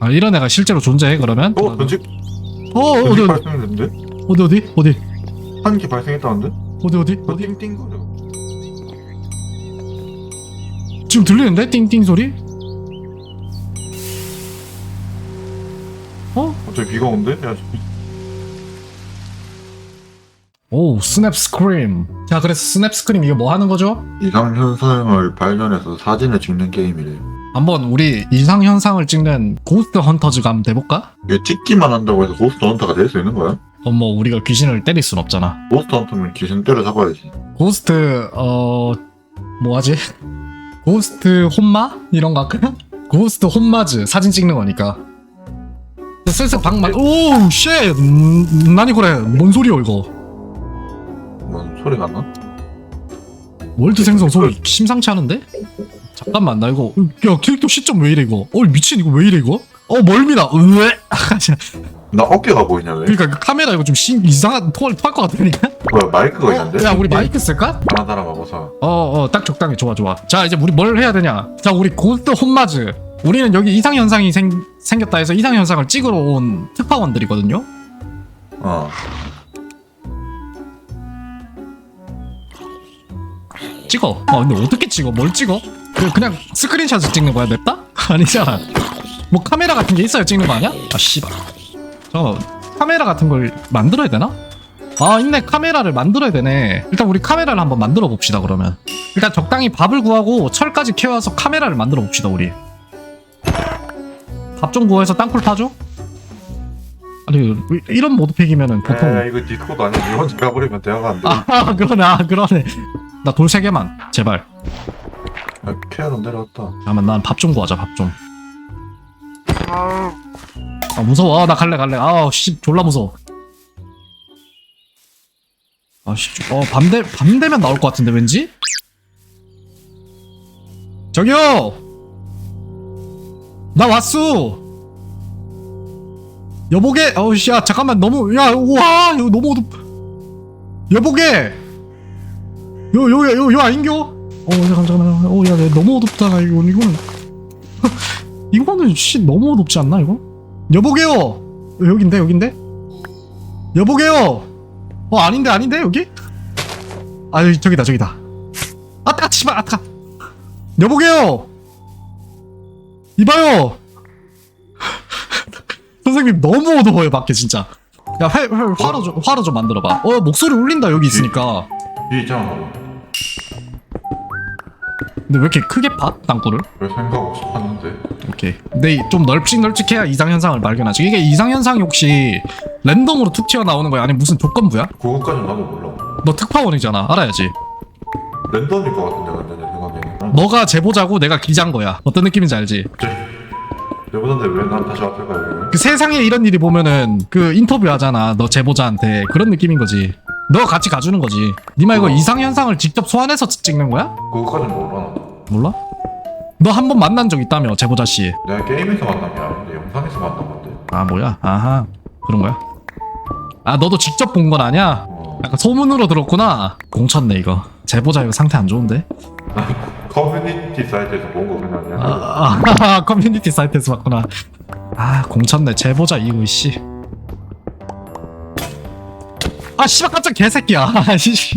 아 이런 애가 실제로 존재해 그러면? 어? 전직 어 어디 전직 어디 발생했는데? 어디 어디 어디 한개 발생했다는데? 어디 어디 어 어디 띵띵거려 지금 들리는데 띵띵 소리? 어? 갑자기 비가 온대? 야 오 스냅 스크림 자 그래서 스냅 스크림 이게 뭐 하는 거죠? 이상현상을 발견해서 사진을 찍는 게임이래 한번 우리 이상 현상을 찍는 고스트 헌터즈가 한번 돼볼까? 이게 찍기만 한다고 해서 고스트 헌터가 될 수 있는 거야? 그럼 뭐 우리가 귀신을 때릴 순 없잖아 고스트 헌터면 귀신 때려 잡아야지 고스트 어 뭐하지? 고스트 혼마 이런 거 할까? 고스트 혼마즈 사진 찍는 거니까 슬슬 방만 오쉣 음, 나니 그래 뭔 소리야 이거 뭔 소리가 나? 월드 생성 소리 심상치 않은데? 잠깐만 나 이거 야 캐릭터 시점 왜 이래 이거? 어 미친 이거 왜 이래 이거? 어 멀미나 으에? 나 어깨가 보이냐 왜? 그러니까 그 카메라 이거 좀 신, 이상한 토할 토할 것 같으니까 뭐야 마이크가 있는데? 야 우리 마이크 쓸까? 하나 달아봐봐서 어어 딱 적당히. 좋아 좋아. 자 이제 우리 뭘 해야 되냐? 자 우리 고스트 홈마즈. 우리는 여기 이상현상이 생, 생겼다 해서 이상현상을 찍으러 온 특파원들이거든요? 어 찍어. 아 근데 어떻게 찍어? 뭘 찍어? 그, 그냥 스크린샷을 찍는 거야 냅다? 아니잖아. 뭐 카메라 같은 게 있어야 찍는 거 아니야? 아 씨발. 저 카메라 같은 걸 만들어야 되나? 아 있네. 카메라를 만들어야 되네. 일단 우리 카메라를 한번 만들어 봅시다 그러면. 일단 적당히 밥을 구하고 철까지 캐와서 카메라를 만들어 봅시다 우리. 밥 좀 구해서 땅굴 파줘? 아니 이런 모드팩이면은 보통 에 이거 디스코드 아니야? 니 혼자 가버리면 대화가 안돼. 아 그러네. 아 그러네 나돌세 개만 제발 아, 케어로 내려왔다 잠깐만 난 밥 좀 구하자 밥 좀. 아 무서워. 아, 나 갈래 갈래. 아씨 졸라 무서워. 아씨 어밤 되 밤 되면 나올 것 같은데 왠지? 저기요. 나 왔어. 여보게 어우씨 야 잠깐만 너무 야 우와 이거 너무 어둡. 여보게. 요요요요 아닌겨? 어 잠깐 잠깐만. 어야 너무 어둡다 이거 이거는. 이거는 씨 너무 어둡지 않나 이거? 여보게요? 어, 여긴데 여긴데? 여보게요? 어 아닌데 아닌데 여기? 아 여기 저기다 저기다. 아 따 치마 아 따. 여보게요? 이봐요. 선생님 너무 어두워요 밖에 진짜. 야 회, 회, 화로 좀 화로 좀 만들어봐. 어 목소리 울린다 여기 있으니까. 있잖아 근데 왜 이렇게 크게 파 땅굴을 별 생각 없이 봤는데 오케이. 근데 이- 좀 널찍 널찍해야 이상 현상을 발견하지. 이게 이상 현상이 혹시 랜덤으로 툭 튀어나오는 거야? 아니면 무슨 조건부야? 그거까지는 나도 몰라 너 특파원이잖아. 알아야지. 랜덤일 것 같은데 근데 내 생각에는 너가 제보자고 내가 기자인 거야. 어떤 느낌인지 알지? 내보던데 왜 난 다시 앞에 가야? 그 세상에 이런 일이 보면은 그 인터뷰 하잖아. 너 제보자한테 그런 느낌인 거지. 너 같이 가주는 거지. 니마 이거 어. 이상 현상을 직접 소환해서 찍는 거야? 그거까지는 몰라 몰라? 너 한 번 만난 적 있다며 제보자 씨. 내가 게임에서 만난 게 아닌데 영상에서 만난 건데 아 뭐야? 아하 그런 거야? 아 너도 직접 본 건 아니야? 어 약간 소문으로 들었구나. 공쳤네 이거. 제보자 이거 상태 안 좋은데? 커뮤니티 사이트에서 본 거 그냥 그냥 아, 아, 커뮤니티 사이트에서 봤구나. 아 공쳤네 제보자 이거 씨. 아 씨발 깜짝 개새끼야. 아, 씨.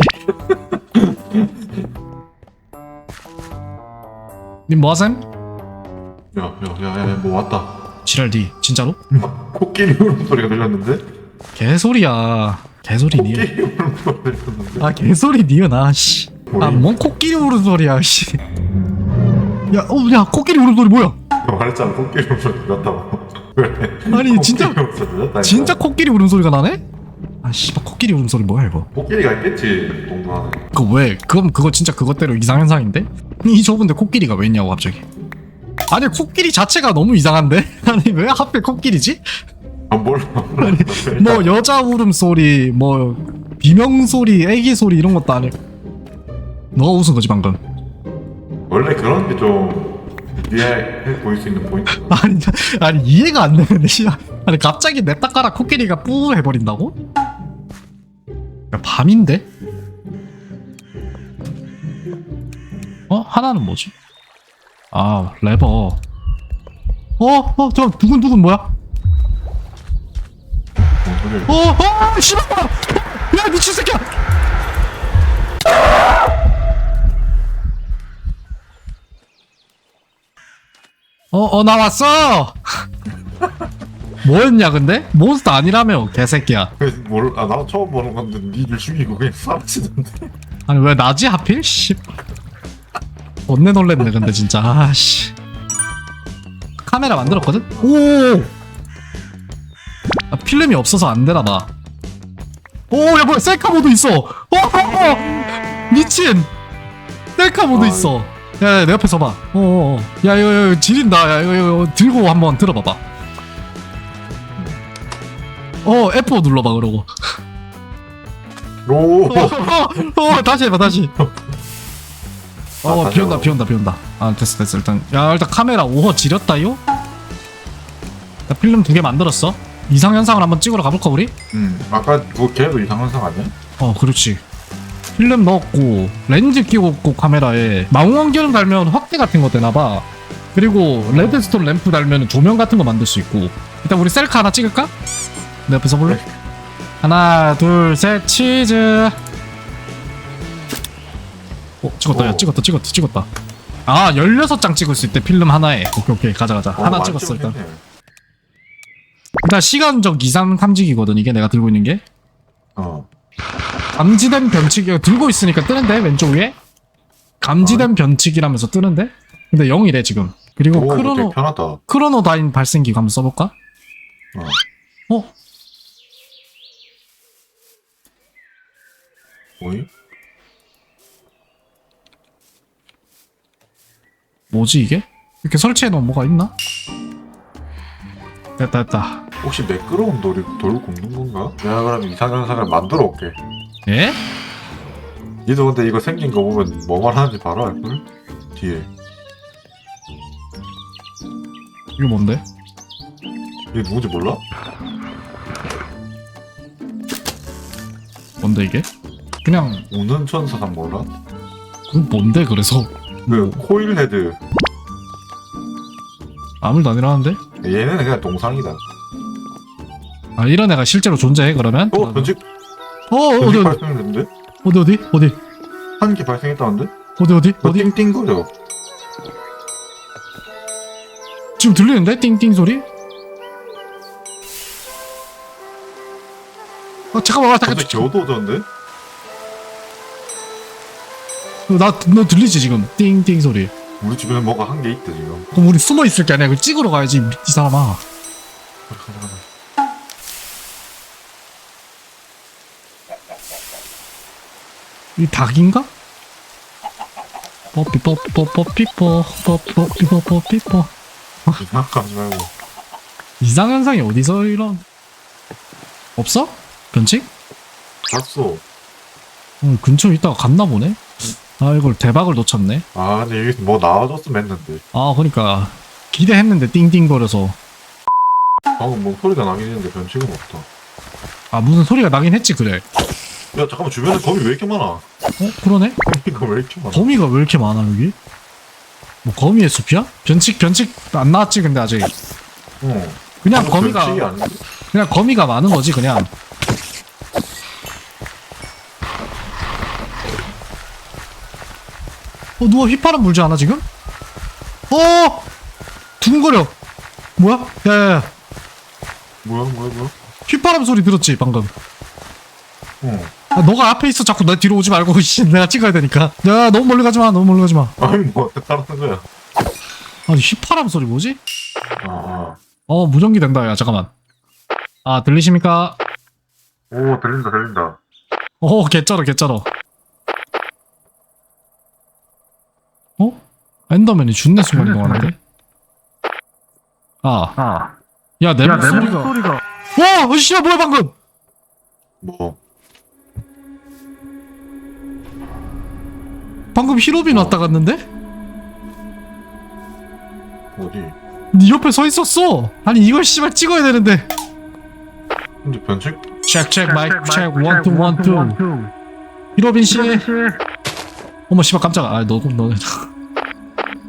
님 뭐하셈? 야야야야 뭐 왔다 지랄 디 진짜로? 코끼리 울음 소리가 들렸는데? 개소리야. 개소리 니. 코끼리 울음 소리 들렸는데? 아 개소리 니은 씨. 아뭔 코끼리 울음 소리야 씨. 야, 어, 야 코끼리 울음 소리 뭐야? 말했잖아 코끼리 울음 소리 들렸다고 왜? 아니 진짜 코끼리 울음 소리 들렸다니까. 진짜 코끼리 울음 소리가 나네? 아 씨발 코끼리 울음 소리 뭐야 이거 코끼리가 있겠지 동동안에 그거 왜? 그럼 그거 진짜 그것대로 이상 현상인데? 이 좁은데 코끼리가 왜 있냐고 갑자기 아니 코끼리 자체가 너무 이상한데? 아니 왜 하필 코끼리지? 아 몰라 몰라 뭐 여자 울음소리 뭐 비명소리 애기 소리 이런 것도 아니고 너가 웃은 거지 방금 원래 그런 게좀 이해해 보일 수 있는 포인트 아니 아니 이해가 안 되는데 씨발 아니 갑자기 냅다 깔아 코끼리가 뿌 해버린다고? 야 밤인데? 어 하나는 뭐지? 아 레버 어, 어, 저 두근두근 뭐야? 어, 어, 씨발! 야, 미친 새끼야! 어, 어, 나 왔어! 뭐였냐, 근데? 몬스터 아니라며, 개새끼야. 그래서 뭘, 아, 나도 처음 보는 건데, 니를 죽이고 그냥 사라지던데. 아니, 왜 나지, 하필? 씨. 언내 놀랬네, 근데 진짜. 아씨. 카메라 만들었거든? 오! 아, 필름이 없어서 안 되나 봐. 오, 야, 뭐야, 셀카 모드 있어! 어, 어, 어! 미친! 셀카 모드 아, 있어. 야, 야, 내 옆에 서봐. 어, 어, 어. 야, 이거, 이거 지린다. 야, 이거, 이거 들고 한번 들어봐봐. 어, F5 눌러봐, 그러고. 오! 어, 어, 어, 다시 해봐, 다시. 어, 아, 다시 비온다, 해봐. 비온다, 비 온다. 아, 됐어, 됐어. 일단, 야, 일단 카메라 5호 지렸다요? 나 필름 두 개 만들었어. 이상현상을 한번 찍으러 가볼까, 우리? 음, 아까 뭐 걔도 이상한상 아니야? 어, 그렇지. 필름 넣었고, 렌즈 끼고 카메라에 망원경 달면 확대 같은 거 되나봐. 그리고 레드스톤 램프 달면 조명 같은 거 만들 수 있고. 일단 우리 셀카 하나 찍을까? 내 옆에 서 볼래? 하나, 둘, 셋, 치즈. 어, 찍었다, 야, 오. 찍었다, 찍었다, 찍었다. 아, 16장 찍을 수 있대, 필름 하나에. 오케이, 오케이, 가자, 가자. 어, 하나 찍었어, 일단. 일단 시간적 이상 탐지기거든, 이게 내가 들고 있는 게. 어. 감지된 변칙이 들고 있으니까 뜨는데 왼쪽 위에 감지된 변칙이라면서 뜨는데 근데 0이래 지금 그리고 오, 크로노 되게 편하다. 크로노 다인 발생기 한번 써볼까? 어. 어? 뭐이? 뭐지 이게? 이렇게 설치해 놓은 뭐가 있나? 됐다 됐다 혹시 매끄러운 돌이 돌 굽는 건가? 내가 그럼 이상현상을 만들어 올게. 예? 니도 근데 이거 생긴 거 보면 뭐만 하는지 바로 알걸? 뒤에. 이거 뭔데? 이게 누군지 몰라? 뭔데 이게? 그냥 우는 천사상 몰라? 그 뭔데 그래서 그 코일 헤드. 아무 일도 아니라는데? 얘는 그냥 동상이다. 아 이런 애가 실제로 존재해 그러면? 어, 변칙, 어 어디 변칙 어디 발생했는데? 어디 어디 어디 한 개 발생했다는데? 어디 어디 너 어디 띵띵거려. 지금 들리는데? 띵띵 소리? 어 잠깐만 잠깐 근데 겨우도졌는데? 나너 들리지 지금 띵띵 소리 우리 주변에 뭐가 한 개 있다 지금. 그럼 우리 숨어 있을 게 아니야 그걸 찍으러 가야지 이 사람아 가자 가자. 이 닭인가? 뽀삐 뽀삐 뽀삐 뽀 뽀삐 뽀삐 뽀삐 뽀 이상한 거 하지 말고. 이상 현상이 어디서 이런 없어? 변칙? 봤어. 응 근처에 있다가 갔나 보네 아 이걸 대박을 놓쳤네 아 근데 여기서 뭐 나와줬으면 했는데. 아 그러니까 기대했는데 띵띵거려서 방금 뭐 소리가 나긴 했는데 변칙은 없다. 아 무슨 소리가 나긴 했지 그래 야 잠깐만 주변에 거미 왜 이렇게 많아? 어 그러네 거미가 왜 이렇게 많아? 거미가 왜 이렇게 많아 여기? 뭐 거미의 숲이야? 변칙 변칙 안 나왔지 근데 아직 어. 그냥 거미가 변칙이 아닌데? 그냥 거미가 많은 거지 그냥 어 누가 휘파람 불지 않아 지금? 어 두근거려 뭐야? 야야야 뭐야 뭐야 뭐야? 휘파람 소리 들었지 방금 어. 아, 너가 앞에 있어 자꾸 내 뒤로 오지 말고 씨, 내가 찍어야 되니까 야 너무 멀리 가지마 너무 멀리 가지마 아니 뭐 따라는 거야? 아니 휘파람 소리 뭐지? 아, 아. 어 무전기 된다 야 잠깐만 아 들리십니까? 오 들린다 들린다. 어 개쩔어 개쩔어 어? 엔더맨이 준내 순간 이동하는데? 아, 아. 야, 내 목소리가. 소리가. 와! 어, 씨발, 뭐야, 방금! 뭐? 방금 히로빈 왔다 갔는데? 어디? 네 옆에 서 있었어! 아니, 이걸 씨발 찍어야 되는데. 근데 변칙? 체크, 체크, 마이크, 체크, 원, 투, 원, 투. 히로빈 씨. 어머, 씨발, 깜짝아. 아, 너, 너.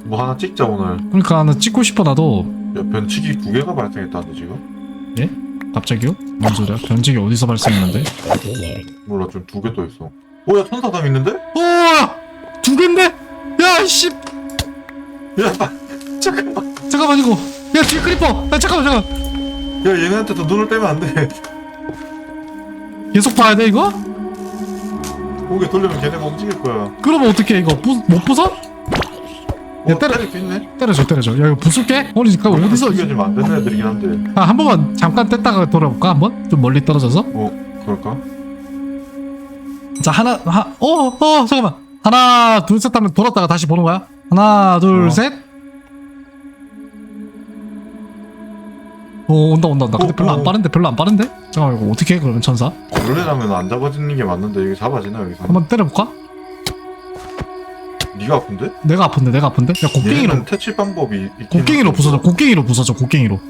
뭐 하나 찍자 오늘. 그러니까, 나 찍고 싶어, 나도. 야 변치기 두 개가 발생했다는데 지금? 예? 갑자기요? 뭔 소리야? 변직이 어디서 발생했는데? 몰라 좀두개또 있어 오야 천사담 있는데? 우와! 두 개인데? 야, 씨! 야, 잠깐만, 잠깐만, 이거. 야, 뒤에 크리퍼! 야, 잠깐만, 잠깐만. 야 얘네한테 더 눈을 떼면 안돼 계속 봐야 돼, 이거? 고개 돌리면 걔네가 움직일 거야 그러면 어떡해, 이거? 부, 못 부숴? 어, 야, 때려. 때릴 수 있네 때려줘, 때려줘. 야, 이거 부술게? 그니까 어디서. 죽여주면 안 되는 애들이긴 한데 아, 한 번만 잠깐 뗐다가 돌아볼까, 한 번? 좀 멀리 떨어져서? 어 그럴까? 자, 하나, 하, 어, 어, 잠깐만. 하나, 둘, 셋 하면 돌았다가 다시 보는 거야. 하나, 둘, 어. 셋. 어, 온다, 온다, 온다. 근데 어, 별로 어. 안 빠른데, 별로 안 빠른데? 잠깐만, 이거 어떻게 해, 그러면 천사? 원래라면 안 잡아지는 게 맞는데 이게 잡아지나 여기서 한번 때려볼까? 네가 아픈데? 내가 아픈데, 내가 아픈데? 야, 곡괭이로, 얘는 퇴치 방법이 있긴 곡괭이로 한데. 부서져, 곡괭이로 부서져, 곡괭이로.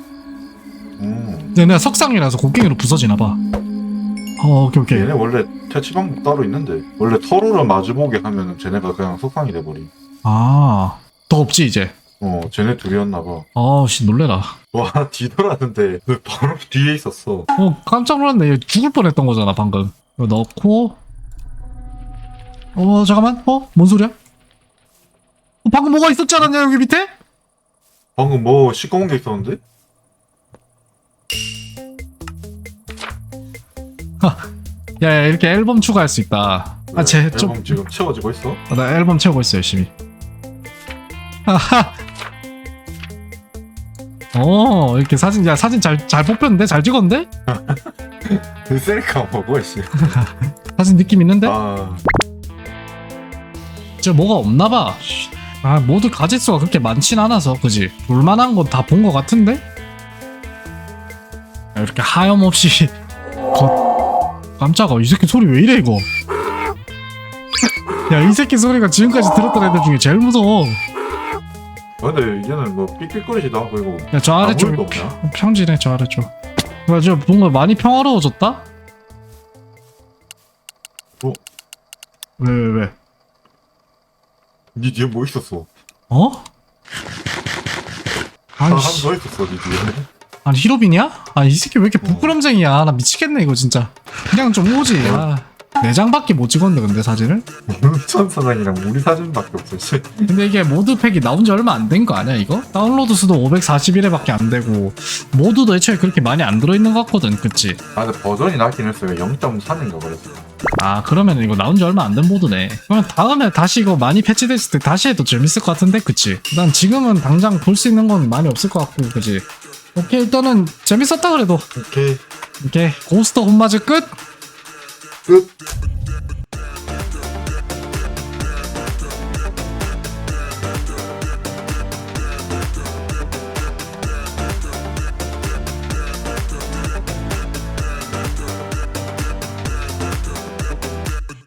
음. 근데 내가 석상이라서 곡괭이로 부서지나 봐. 어, 오케이, 오케이. 얘네 원래 퇴치 방법 따로 있는데 원래 터로를 마주보게 하면 쟤네가 그냥 속상이 돼버리 아, 더 없지, 이제. 어 쟤네 둘이었나 봐 아우, 씨, 놀래라. 와 뒤돌았는데 너 바로 뒤에 있었어 어, 깜짝 놀랐네. 얘 죽을 뻔 했던 거잖아, 방금. 이거 넣고. 어, 잠깐만. 어? 뭔 소리야? 어, 방금 뭐가 있었지 않았냐, 여기 밑에? 방금 뭐 시꺼먼 게 있었는데? 야, 야, 이렇게 앨범 추가할 수 있다. 아, 왜? 쟤, 앨범 좀. 지금 채워지고 있어? 아, 나 앨범 채우고 있어, 열심히. 하하. 어, 이렇게 사진, 야, 사진 잘, 잘 뽑혔는데? 잘 찍었는데? 그 셀카 뭐고 씨 사진 느낌 있는데? 아 진짜 뭐가 없나 봐. 아, 모두 가짓수가 그렇게 많진 않아서, 그지? 볼만한 건 다 본 것 같은데? 야, 이렇게 하염없이. 거... 깜짝아, 이 새끼 소리 왜 이래, 이거? 야, 이 새끼 소리가 지금까지 들었던 애들 중에 제일 무서워. 근데 얘는 뭐 삑삑거리지도 않고 이거 야, 저 아래쪽. 없냐? 평지네, 저 아래쪽. 맞아, 뭔가 많이 평화로워졌다? 어? 왜, 왜, 왜? 니 뒤에 뭐 있었어? 어? 아니, 한더 씨. 있었어 니 뒤에 아니 히로빈이야? 아니 이 새끼 왜 이렇게 부끄럼쟁이야 나 미치겠네 이거 진짜 그냥 좀 오지 아, 네 장밖에 못 찍었네 근데 사진을 천사장이랑 우리 사진밖에 없어 씨. 근데 이게 모드 팩이 나온 지 얼마 안 된 거 아니야 이거? 다운로드 수도 541회밖에 안 되고 모드도 애초에 그렇게 많이 안 들어있는 것 같거든 그치? 아 근데 버전이 나긴 했어요 0.3인가 그랬어 아 그러면 이거 나온 지 얼마 안 된 모드네 그러면 다음에 다시 이거 많이 패치됐을 때 다시 해도 재밌을 것 같은데 그치? 난 지금은 당장 볼 수 있는 건 많이 없을 것 같고 그치? 오케이 일단은 재밌었다 그래도 오케이 오케이 고스트 홈마즈 끝! Good.